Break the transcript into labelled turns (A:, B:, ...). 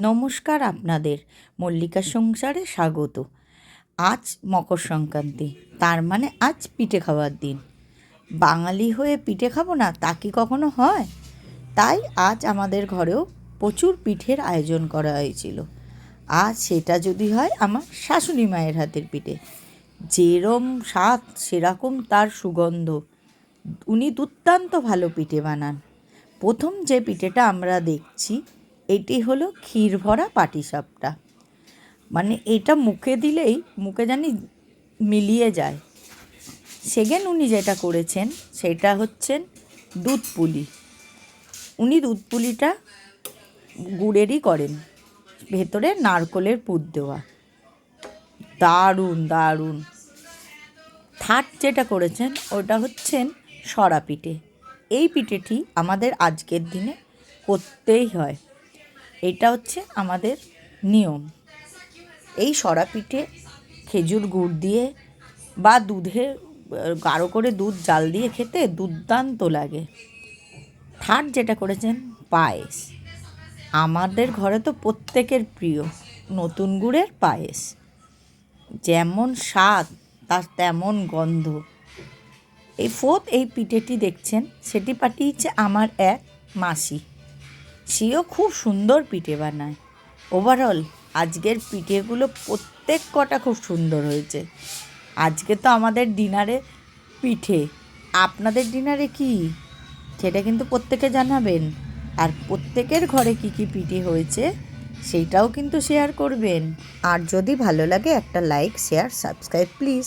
A: নমস্কার আপনাদের। মল্লিকা সংসারে স্বাগত। আজ মকর সংক্রান্তি, তার মানে আজ পিঠে খাওয়ার দিন। বাঙালি হয়ে পিঠে খাব না, তা কি কখনো হয়? তাই আজ আমাদের ঘরেও প্রচুর পিঠের আয়োজন করা হয়েছিল। আজ সেটা যদি হয় আমার শাশুড়ি মায়ের হাতের পিঠে। যেরম স্বাদ, সেরকম তার সুগন্ধ। উনি দুর্দান্ত ভালো পিঠে বানান। প্রথম যে পিঠেটা আমরা দেখছি এটি হলো ক্ষীর ভরা পাটিসাপটা। মানে এটা মুখে দিলেই মুখে জানি মিলিয়ে যায়। সেকেন্ড উনি যেটা করেছেন, সেটা হচ্ছেন দুধ পুলি। উনি দুধ পুলিটা গুড়েরই করেন, ভেতরে নারকলের পুর দেওয়া। দারুণ দারুণ। থার্ড যেটা করেছেন, ওটা হচ্ছেন সরা পিঠে। এই পিঠেটি আমাদের আজকের দিনে করতেই হয়। এটা হচ্ছে আমাদের নিয়ম। এই সরা পিঠে খেজুর গুড় দিয়ে বা দুধে, গাঢ় করে দুধ, জাল দিয়ে খেতে দুর্দান্ত লাগে। থার্ড যেটা করেছেন পায়েস। আমাদের ঘরে তো প্রত্যেকের প্রিয় নতুন গুড়ের পায়েস। যেমন স্বাদ, তার তেমন গন্ধ। এই ফোর্থ এই পিঠেটি দেখছেন, সেটি পাঠিয়েছে আমার এক মাসি। সেও খুব সুন্দর পিঠে বানায়। ওভারঅল আজকের পিঠেগুলো প্রত্যেক কটা খুব সুন্দর হয়েছে। আজকে তো আমাদের ডিনারে পিঠে। আপনাদের ডিনারে কি? সেটা কিন্তু প্রত্যেকে জানাবেন। আর প্রত্যেকের ঘরে কি কি পিঠে হয়েছে, সেইটাও কিন্তু শেয়ার করবেন। আর যদি ভালো লাগে একটা লাইক শেয়ার সাবস্ক্রাইব প্লিজ